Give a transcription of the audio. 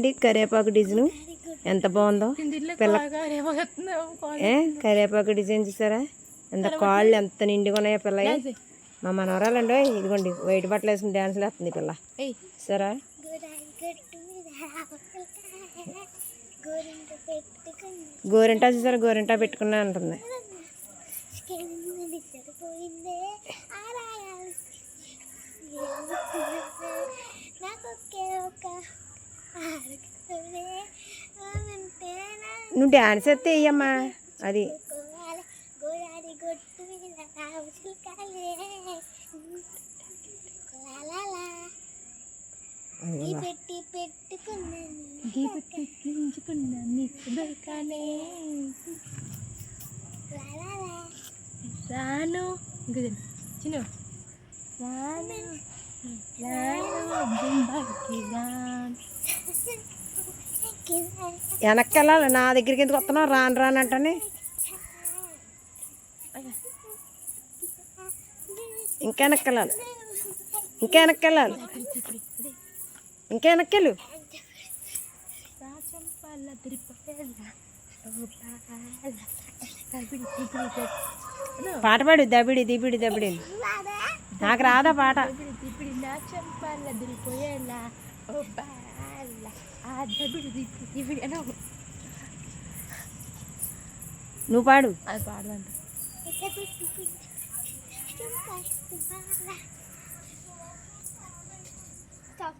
ఇది కరివేపాకు డిజైన్. ఎంత బాగుందో. పిల్ల ఏ కరివేపాకు డిజైన్ చూసారా? ఎంత కాళ్ళు ఎంత నిండుగా ఉన్నాయో పిల్ల మా మనవరాలండి ఇదిగోండి వైట్ బట్టలు వేసుకుని డ్యాన్స్లు వేస్తుంది ఈ పిల్ల. సరా గోరింటా చూసారా? గోరింటా పెట్టుకున్నా అంటుంది. నువ్వు డ్యాన్స్ వేస్తే వేయమ్మా అది నాకోవాలి గోడాడి గొట్టు మీద రావుచులు కాలే లాలా ఈ పెట్టి పెట్టుకున్నాను లాలా రాను చిన్న రాను రాను బొంబాయికి రాను వెనక్కి వెళ్ళాలి నా దగ్గరికి ఎందుకు వస్తున్నావు? రాను రాను అంటని. ఇంకా వెనక్కి వెళ్ళాలి ఇంకా వెనక్కి వెళ్ళాలి ఇంకా వెనక్కి వెళ్ళు పాట పాడు దబిడి దిబిడి దబిడి నాకు రాదా పాట. నువ్వు పాడు. అది పాడదంట. Stop.